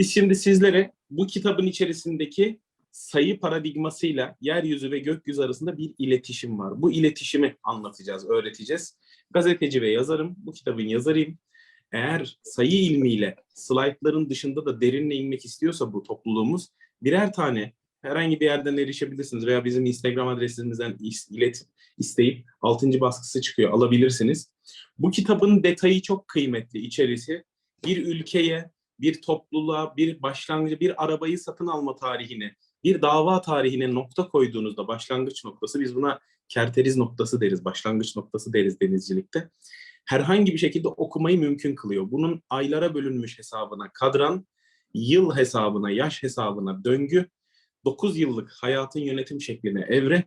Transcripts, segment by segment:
Biz şimdi sizlere bu kitabın içerisindeki sayı paradigmasıyla yeryüzü ve gökyüzü arasında bir iletişim var. Bu iletişimi anlatacağız, öğreteceğiz. Gazeteci ve yazarım, bu kitabın yazarıyım. Eğer sayı ilmiyle slaytların dışında da derinle inmek istiyorsa bu topluluğumuz birer tane herhangi bir yerden erişebilirsiniz veya bizim Instagram adresimizden ilet isteyip 6. baskısı çıkıyor alabilirsiniz. Bu kitabın detayı çok kıymetli içerisi. Bir ülkeye, bir topluluğa, bir başlangıcı, bir arabayı satın alma tarihine, bir dava tarihine nokta koyduğunuzda başlangıç noktası biz buna kerteriz noktası deriz, başlangıç noktası deriz denizcilikte. Herhangi bir şekilde okumayı mümkün kılıyor. Bunun aylara bölünmüş hesabına, kadran, yıl hesabına, yaş hesabına, döngü, 9 yıllık hayatın yönetim şekline, evre,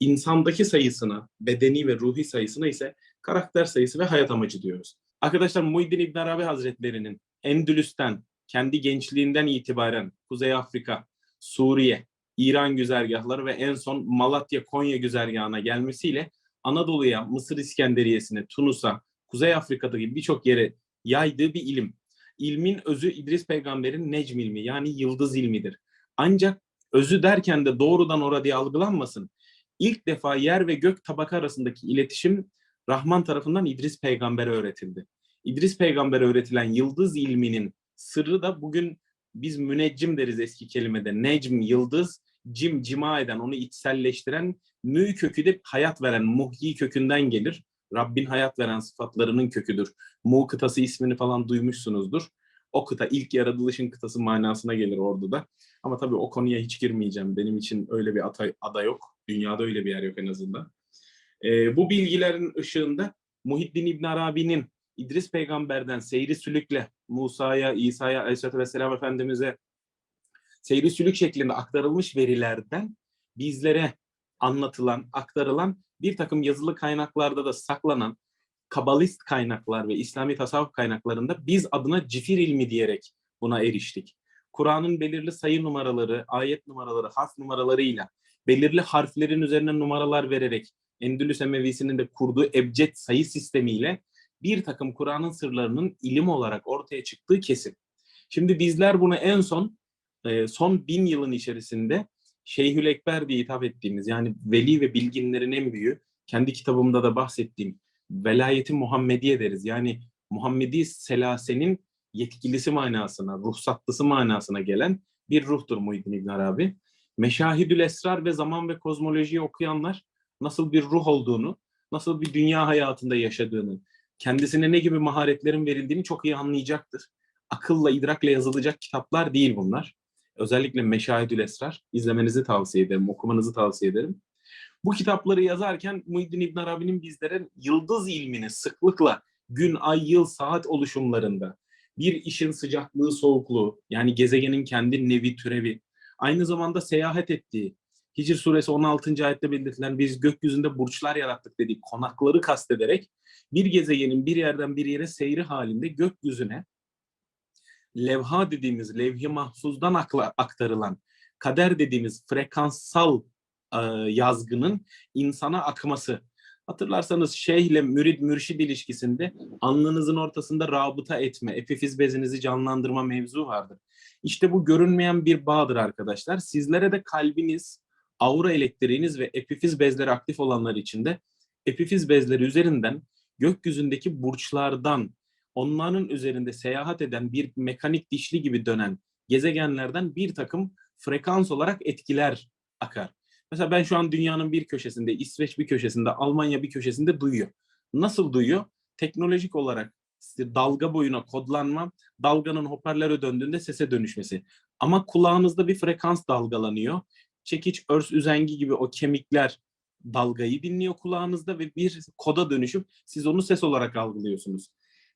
insandaki sayısına, bedeni ve ruhi sayısına ise karakter sayısı ve hayat amacı diyoruz. Arkadaşlar Muhyiddin İbn Arabi Hazretleri'nin Endülüs'ten, kendi gençliğinden itibaren Kuzey Afrika, Suriye, İran güzergahları ve en son Malatya, Konya güzergahına gelmesiyle Anadolu'ya, Mısır İskenderiyesine, Tunus'a, Kuzey Afrika'da gibi birçok yere yaydığı bir ilim. İlmin özü İdris peygamberin necm ilmi yani yıldız ilmidir. Ancak özü derken de doğrudan orada diye algılanmasın. İlk defa yer ve gök tabaka arasındaki iletişim Rahman tarafından İdris peygambere öğretildi. İdris peygambere öğretilen yıldız ilminin sırrı da bugün biz müneccim deriz eski kelimede. Necm, yıldız, cim, cima eden, onu içselleştiren, mü kökü de hayat veren, muhyi kökünden gelir. Rabbin hayat veren sıfatlarının köküdür. Mu kıtası ismini falan duymuşsunuzdur. O kıta ilk yaratılışın kıtası manasına gelir orada da. Ama tabii o konuya hiç girmeyeceğim. Benim için öyle bir ata, ada yok. Dünyada öyle bir yer yok en azından. Ee, bu bilgilerin ışığında Muhiddin İbn Arabi'nin İdris peygamberden seyri sülükle Musa'ya, İsa'ya, Aleyhisselatü Vesselam Efendimiz'e seyri sülük şeklinde aktarılmış verilerden bizlere anlatılan, aktarılan bir takım yazılı kaynaklarda da saklanan kabalist kaynaklar ve İslami tasavvuf kaynaklarında biz adına cifir ilmi diyerek buna eriştik. Kur'an'ın belirli sayı numaraları, ayet numaraları, harf numaralarıyla belirli harflerin üzerine numaralar vererek Endülüs Emevi'sinin de kurduğu ebced sayı sistemiyle bir takım Kur'an'ın sırlarının ilim olarak ortaya çıktığı kesin. Şimdi bizler bunu en son e, son bin yılın içerisinde Şeyhül Ekber diye hitap ettiğimiz yani veli ve bilginlerin en büyüğü kendi kitabımda da bahsettiğim velayeti Muhammediye deriz. Yani Muhammedi selasenin yetkilisi manasına, ruhsatlısı manasına gelen bir ruhtur Muhyiddin İbn Arabi. Meşahidül Esrar ve zaman ve kozmolojiyi okuyanlar nasıl bir ruh olduğunu, nasıl bir dünya hayatında yaşadığını, kendisine ne gibi maharetlerin verildiğini çok iyi anlayacaktır. Akılla, idrakle yazılacak kitaplar değil bunlar. Özellikle Meşahidül Esrar izlemenizi tavsiye ederim, okumanızı tavsiye ederim. Bu kitapları yazarken Muhyiddin İbn Arabi'nin bizlere yıldız ilmini sıklıkla gün, ay, yıl, saat oluşumlarında bir işin sıcaklığı, soğukluğu yani gezegenin kendi nevi, türevi, aynı zamanda seyahat ettiği, Hicr suresi 16. ayette belirtilen biz gökyüzünde burçlar yarattık dediği konakları kastederek bir gezegenin bir yerden bir yere seyri halinde gökyüzüne levha dediğimiz levh-i mahfuzdan akla, aktarılan kader dediğimiz frekanssal e, yazgının insana akması. Hatırlarsanız şeyh ile mürid mürşid ilişkisinde alnınızın ortasında rabıta etme, epifiz bezinizi canlandırma mevzu vardır. İşte bu görünmeyen bir bağdır arkadaşlar. Sizlere de kalbiniz, aura elektriğiniz ve epifiz bezleri aktif olanlar için de epifiz bezleri üzerinden gökyüzündeki burçlardan onların üzerinde seyahat eden bir mekanik dişli gibi dönen gezegenlerden bir takım frekans olarak etkiler akar. Mesela ben şu an dünyanın bir köşesinde, İsveç bir köşesinde, Almanya bir köşesinde duyuyor. Nasıl duyuyor? Teknolojik olarak dalga boyuna kodlanma, dalganın hoparlöre döndüğünde sese dönüşmesi. Ama kulağınızda bir frekans dalgalanıyor. Çekiç, örs, üzengi gibi o kemikler dalgayı dinliyor kulağınızda ve bir koda dönüşüp siz onu ses olarak algılıyorsunuz.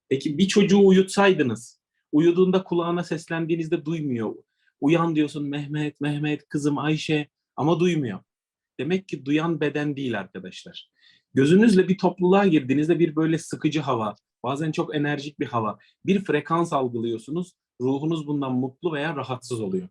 Peki bir çocuğu uyutsaydınız, uyuduğunda kulağına seslendiğinizde duymuyor. Uyan diyorsun Mehmet, Mehmet, kızım Ayşe ama duymuyor. Demek ki duyan beden değil arkadaşlar. Gözünüzle bir topluluğa girdiğinizde bir böyle sıkıcı hava, bazen çok enerjik bir hava, bir frekans algılıyorsunuz. Ruhunuz bundan mutlu veya rahatsız oluyor.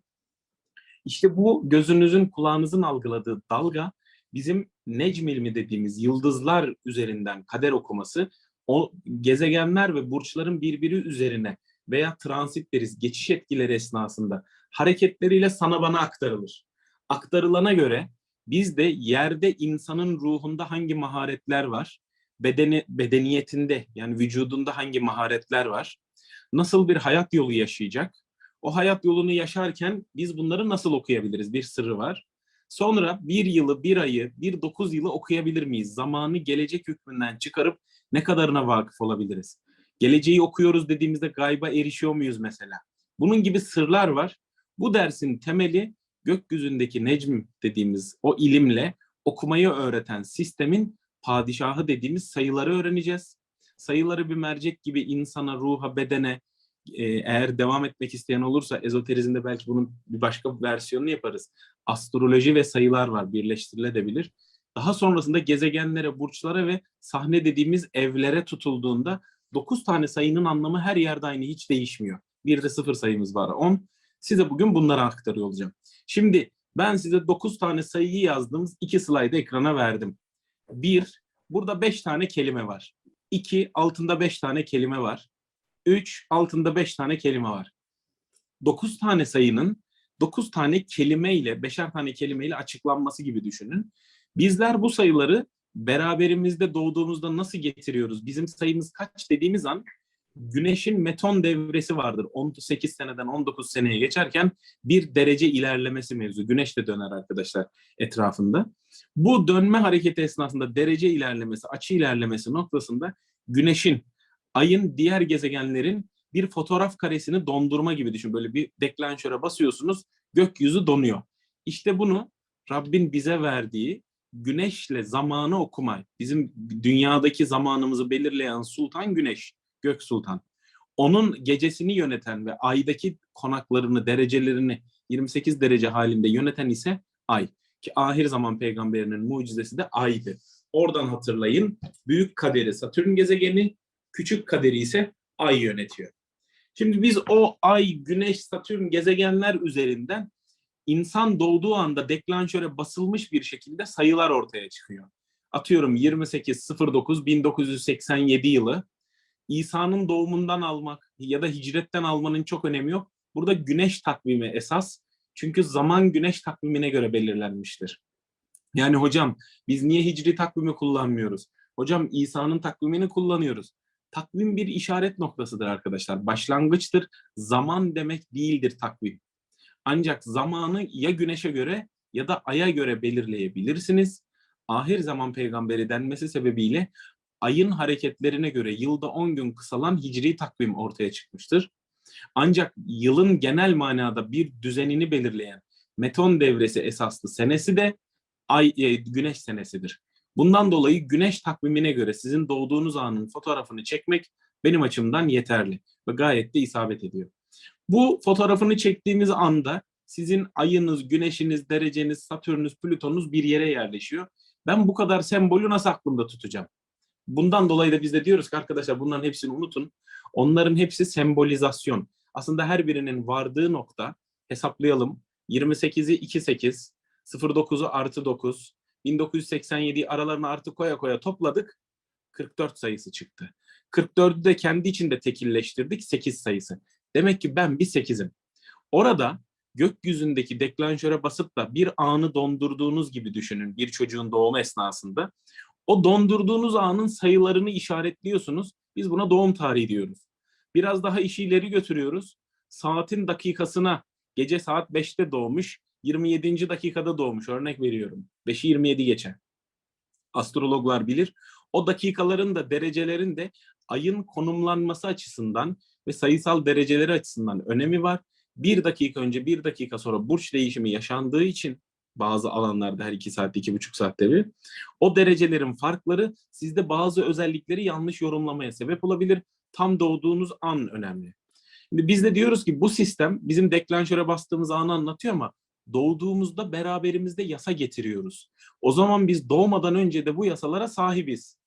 İşte bu gözünüzün, kulağınızın algıladığı dalga bizim necm ilmi dediğimiz yıldızlar üzerinden kader okuması o gezegenler ve burçların birbiri üzerine veya transit deriz geçiş etkileri esnasında hareketleriyle sana bana aktarılır. Aktarılana göre biz de yerde insanın ruhunda hangi maharetler var, bedeni bedeniyetinde yani vücudunda hangi maharetler var, nasıl bir hayat yolu yaşayacak, o hayat yolunu yaşarken biz bunları nasıl okuyabiliriz? Bir sırrı var. Sonra bir yılı, bir ayı, bir dokuz yılı okuyabilir miyiz? Zamanı gelecek hükmünden çıkarıp ne kadarına vakıf olabiliriz? Geleceği okuyoruz dediğimizde gayba erişiyor muyuz mesela? Bunun gibi sırlar var. Bu dersin temeli gökyüzündeki necm dediğimiz o ilimle okumayı öğreten sistemin padişahı dediğimiz sayıları öğreneceğiz. Sayıları bir mercek gibi insana, ruha, bedene eğer devam etmek isteyen olursa ezoterizmde belki bunun bir başka versiyonunu yaparız. Astroloji ve sayılar var birleştirilebilir. Daha sonrasında gezegenlere, burçlara ve sahne dediğimiz evlere tutulduğunda 9 tane sayının anlamı her yerde aynı hiç değişmiyor. Bir de sıfır sayımız var 10. Size bugün bunları aktarıyor olacağım. Şimdi ben size 9 tane sayıyı yazdığımız iki slaydı ekrana verdim. 1. Burada 5 tane kelime var. 2. Altında 5 tane kelime var. 3. Altında 5 tane kelime var. 9 tane sayının 9 tane kelimeyle, 5'er tane kelimeyle açıklanması gibi düşünün. Bizler bu sayıları beraberimizde doğduğumuzda nasıl getiriyoruz? Bizim sayımız kaç dediğimiz an Güneşin meton devresi vardır. 18 seneden 19 seneye geçerken bir derece ilerlemesi mevzu. Güneş de döner arkadaşlar etrafında. Bu dönme hareketi esnasında derece ilerlemesi, açı ilerlemesi noktasında Güneşin, Ayın, diğer gezegenlerin bir fotoğraf karesini dondurma gibi düşün. Böyle bir deklanşöre basıyorsunuz, gökyüzü donuyor. İşte bunu Rabbin bize verdiği güneşle zamanı okuma, bizim dünyadaki zamanımızı belirleyen sultan güneş, gök sultan. Onun gecesini yöneten ve aydaki konaklarını, derecelerini 28 derece halinde yöneten ise ay. Ki ahir zaman peygamberinin mucizesi de aydı. Oradan hatırlayın. Büyük kaderi Satürn gezegeni, küçük kaderi ise ay yönetiyor. Şimdi biz o ay, güneş, satürn gezegenler üzerinden insan doğduğu anda deklanşöre basılmış bir şekilde sayılar ortaya çıkıyor. Atıyorum 28.09 1987 yılı. İsa'nın doğumundan almak ya da hicretten almanın çok önemi yok. Burada güneş takvimi esas. Çünkü zaman güneş takvimine göre belirlenmiştir. Yani hocam biz niye hicri takvimi kullanmıyoruz? Hocam İsa'nın takvimini kullanıyoruz. Takvim bir işaret noktasıdır arkadaşlar. Başlangıçtır. Zaman demek değildir takvim. Ancak zamanı ya güneşe göre ya da aya göre belirleyebilirsiniz. Ahir zaman peygamberi denmesi sebebiyle ayın hareketlerine göre yılda 10 gün kısalan hicri takvim ortaya çıkmıştır. Ancak yılın genel manada bir düzenini belirleyen meton devresi esaslı senesi de ay e, güneş senesidir. Bundan dolayı güneş takvimine göre sizin doğduğunuz anın fotoğrafını çekmek benim açımdan yeterli ve gayet de isabet ediyor. Bu fotoğrafını çektiğimiz anda sizin ayınız, güneşiniz, dereceniz, satürnünüz, plütonunuz bir yere yerleşiyor. Ben bu kadar sembolü nasıl aklımda tutacağım? Bundan dolayı da biz de diyoruz ki arkadaşlar bunların hepsini unutun. Onların hepsi sembolizasyon. Aslında her birinin vardığı nokta hesaplayalım. 28'i 2 8, 09'u artı 9, 1987'yi aralarına artı koya koya topladık. 44 sayısı çıktı. 44'ü de kendi içinde tekilleştirdik 8 sayısı. Demek ki ben bir 8'im. Orada gökyüzündeki deklanşöre basıp da bir anı dondurduğunuz gibi düşünün bir çocuğun doğumu esnasında. O dondurduğunuz anın sayılarını işaretliyorsunuz. Biz buna doğum tarihi diyoruz. Biraz daha işi ileri götürüyoruz. Saatin dakikasına gece saat 5'te doğmuş, 27. dakikada doğmuş örnek veriyorum. 5'i 27 geçen. Astrologlar bilir. O dakikaların da derecelerin de ayın konumlanması açısından ve sayısal dereceleri açısından önemi var. Bir dakika önce, bir dakika sonra burç değişimi yaşandığı için bazı alanlarda her iki saatte, iki buçuk saatte bir. O derecelerin farkları sizde bazı özellikleri yanlış yorumlamaya sebep olabilir. Tam doğduğunuz an önemli. Şimdi biz de diyoruz ki bu sistem bizim deklanşöre bastığımız anı anlatıyor ama doğduğumuzda beraberimizde yasa getiriyoruz. O zaman biz doğmadan önce de bu yasalara sahibiz.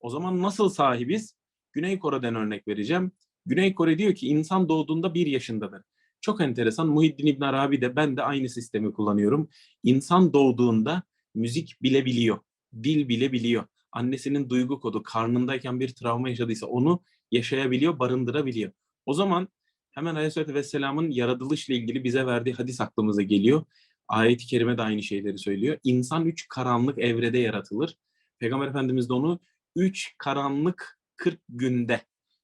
O zaman nasıl sahibiz? Güney Kore'den örnek vereceğim. Güney Kore diyor ki insan doğduğunda bir yaşındadır. Çok enteresan. Muhiddin İbn Arabi de ben de aynı sistemi kullanıyorum. İnsan doğduğunda müzik bilebiliyor. Dil bilebiliyor. Annesinin duygu kodu karnındayken bir travma yaşadıysa onu yaşayabiliyor, barındırabiliyor. O zaman hemen Aleyhisselatü Vesselam'ın yaratılışla ilgili bize verdiği hadis aklımıza geliyor. Ayet-i Kerime de aynı şeyleri söylüyor. İnsan üç karanlık evrede yaratılır. Peygamber Efendimiz de onu üç karanlık 40 günde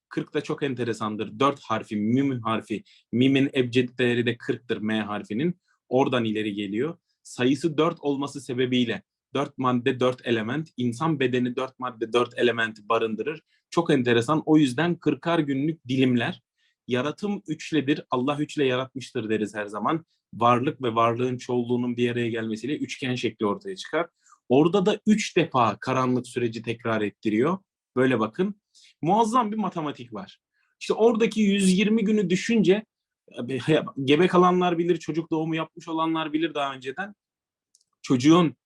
40 da çok enteresandır. 4 harfi, mim harfi. Mimin ebced değeri de 40'tır M harfinin. Oradan ileri geliyor. Sayısı 4 olması sebebiyle 4 madde 4 element, insan bedeni 4 madde 4 element barındırır. Çok enteresan. O yüzden 40'ar günlük dilimler. Yaratım üçledir. Allah üçle yaratmıştır deriz her zaman. Varlık ve varlığın çoğulluğunun bir araya gelmesiyle üçgen şekli ortaya çıkar. Orada da üç defa karanlık süreci tekrar ettiriyor. Böyle bakın. Muazzam bir matematik var. İşte oradaki 120 günü düşünce gebe kalanlar bilir, çocuk doğumu yapmış olanlar bilir daha önceden. Çocuğun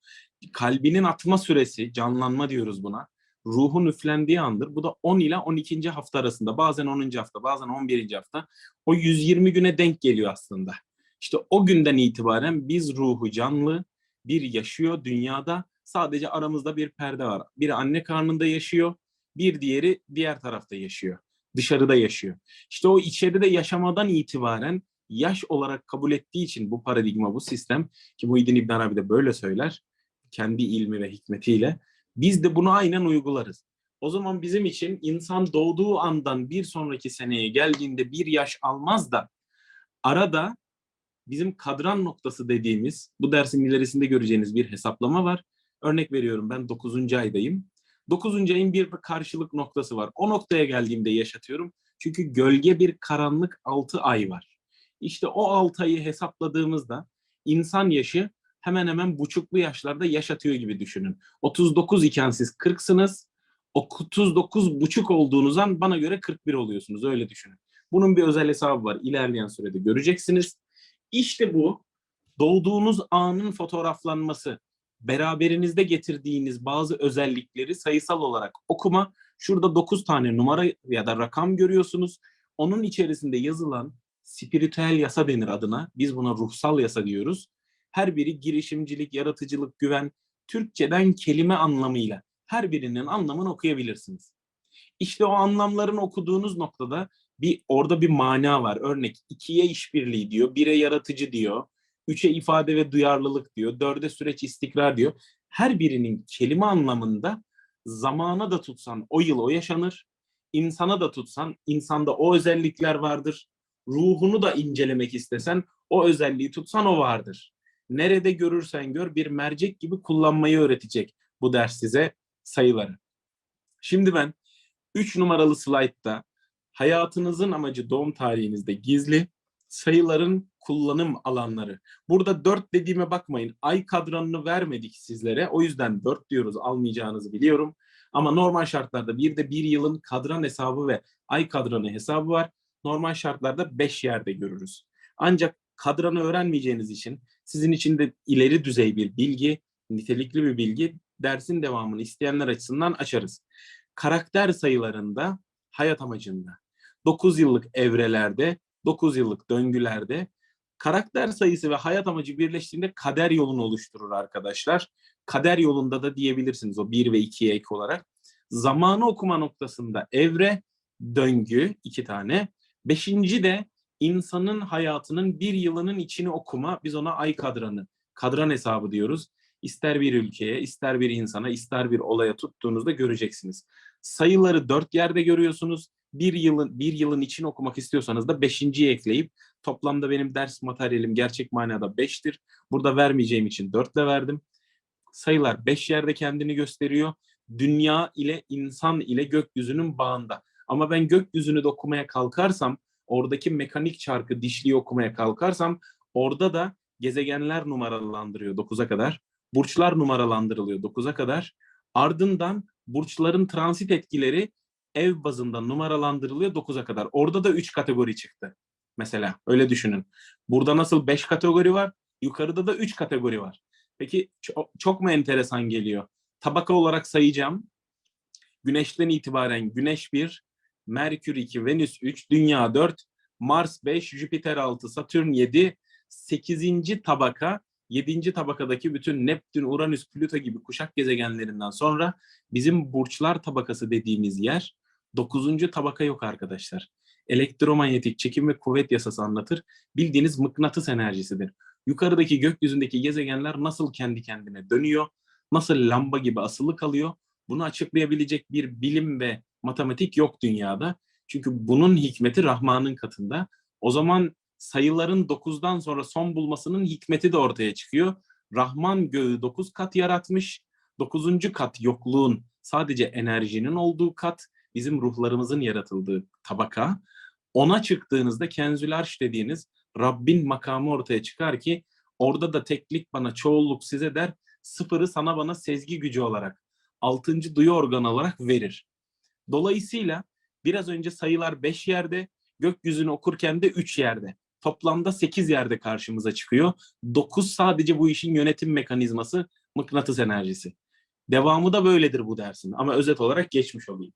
kalbinin atma süresi, canlanma diyoruz buna. Ruhun üflendiği andır. Bu da 10 ile 12. hafta arasında. Bazen 10. hafta, bazen 11. hafta. O 120 güne denk geliyor aslında. İşte o günden itibaren biz ruhu canlı, bir yaşıyor dünyada. Sadece aramızda bir perde var. Biri anne karnında yaşıyor, bir diğeri diğer tarafta yaşıyor. Dışarıda yaşıyor. İşte o içeride yaşamadan itibaren yaş olarak kabul ettiği için bu paradigma, bu sistem ki Muhyiddin İbn Arabi de böyle söyler kendi ilmi ve hikmetiyle biz de bunu aynen uygularız. O zaman bizim için insan doğduğu andan bir sonraki seneye geldiğinde bir yaş almaz da arada bizim kadran noktası dediğimiz bu dersin ilerisinde göreceğiniz bir hesaplama var. Örnek veriyorum ben 9. aydayım. 9. ayın bir karşılık noktası var. O noktaya geldiğimde yaşatıyorum. Çünkü gölge bir karanlık 6 ay var. İşte o 6 ayı hesapladığımızda insan yaşı hemen hemen buçuklu yaşlarda yaşatıyor gibi düşünün. 39 iken siz 40'sınız. 39 buçuk olduğunuz an bana göre 41 oluyorsunuz. Öyle düşünün. Bunun bir özel hesabı var. İlerleyen sürede göreceksiniz. İşte bu doğduğunuz anın fotoğraflanması, beraberinizde getirdiğiniz bazı özellikleri sayısal olarak okuma. Şurada 9 tane numara ya da rakam görüyorsunuz. Onun içerisinde yazılan spiritüel yasa denir adına. Biz buna ruhsal yasa diyoruz. Her biri girişimcilik, yaratıcılık, güven, Türkçeden kelime anlamıyla her birinin anlamını okuyabilirsiniz. İşte o anlamların okuduğunuz noktada bir orada bir mana var. Örnek ikiye işbirliği diyor, bire yaratıcı diyor, üçe ifade ve duyarlılık diyor, dörde süreç istikrar diyor. Her birinin kelime anlamında zamana da tutsan o yıl o yaşanır, insana da tutsan insanda o özellikler vardır. Ruhunu da incelemek istesen o özelliği tutsan o vardır. Nerede görürsen gör bir mercek gibi kullanmayı öğretecek bu ders size sayıları. Şimdi ben 3 numaralı slaytta hayatınızın amacı doğum tarihinizde gizli sayıların kullanım alanları. Burada 4 dediğime bakmayın. Ay kadranını vermedik sizlere. O yüzden 4 diyoruz almayacağınızı biliyorum. Ama normal şartlarda bir de bir yılın kadran hesabı ve ay kadranı hesabı var. Normal şartlarda 5 yerde görürüz. Ancak kadranı öğrenmeyeceğiniz için sizin için de ileri düzey bir bilgi, nitelikli bir bilgi dersin devamını isteyenler açısından açarız. Karakter sayılarında, hayat amacında, 9 yıllık evrelerde, 9 yıllık döngülerde karakter sayısı ve hayat amacı birleştiğinde kader yolunu oluşturur arkadaşlar. Kader yolunda da diyebilirsiniz o 1 ve 2'ye ek olarak. Zamanı okuma noktasında evre, döngü iki tane. Beşinci de insanın hayatının bir yılının içini okuma. Biz ona ay kadranı, kadran hesabı diyoruz. İster bir ülkeye, ister bir insana, ister bir olaya tuttuğunuzda göreceksiniz. Sayıları dört yerde görüyorsunuz. Bir yılın bir yılın için okumak istiyorsanız da beşinciyi ekleyip toplamda benim ders materyalim gerçek manada beştir. Burada vermeyeceğim için dörtle verdim. Sayılar beş yerde kendini gösteriyor. Dünya ile insan ile gökyüzünün bağında. Ama ben gökyüzünü de okumaya kalkarsam, oradaki mekanik çarkı dişliği okumaya kalkarsam orada da gezegenler numaralandırıyor 9'a kadar. Burçlar numaralandırılıyor 9'a kadar. Ardından burçların transit etkileri ev bazında numaralandırılıyor 9'a kadar. Orada da 3 kategori çıktı. Mesela öyle düşünün. Burada nasıl 5 kategori var? Yukarıda da 3 kategori var. Peki çok, çok mu enteresan geliyor? Tabaka olarak sayacağım. Güneşten itibaren Güneş 1, Merkür 2, Venüs 3, Dünya 4, Mars 5, Jüpiter 6, Satürn 7, 8. tabaka 7. tabakadaki bütün Neptün, Uranüs, Plüto gibi kuşak gezegenlerinden sonra bizim burçlar tabakası dediğimiz yer 9. tabaka yok arkadaşlar. elektromanyetik çekim ve kuvvet yasası anlatır. Bildiğiniz mıknatıs enerjisidir. Yukarıdaki gökyüzündeki gezegenler nasıl kendi kendine dönüyor, nasıl lamba gibi asılı kalıyor, bunu açıklayabilecek bir bilim ve matematik yok dünyada. Çünkü bunun hikmeti Rahman'ın katında. O zaman sayıların 9'dan sonra son bulmasının hikmeti de ortaya çıkıyor. Rahman göğü 9 kat yaratmış. 9. kat yokluğun sadece enerjinin olduğu kat, bizim ruhlarımızın yaratıldığı tabaka. Ona çıktığınızda kenzül arş dediğiniz Rabbin makamı ortaya çıkar ki orada da teklik bana çoğulluk size der, sıfırı sana bana sezgi gücü olarak, altıncı duyu organı olarak verir. Dolayısıyla biraz önce sayılar 5 yerde, gökyüzünü okurken de 3 yerde. Toplamda 8 yerde karşımıza çıkıyor. 9 sadece bu işin yönetim mekanizması, mıknatıs enerjisi. Devamı da böyledir bu dersin ama özet olarak geçmiş olayım.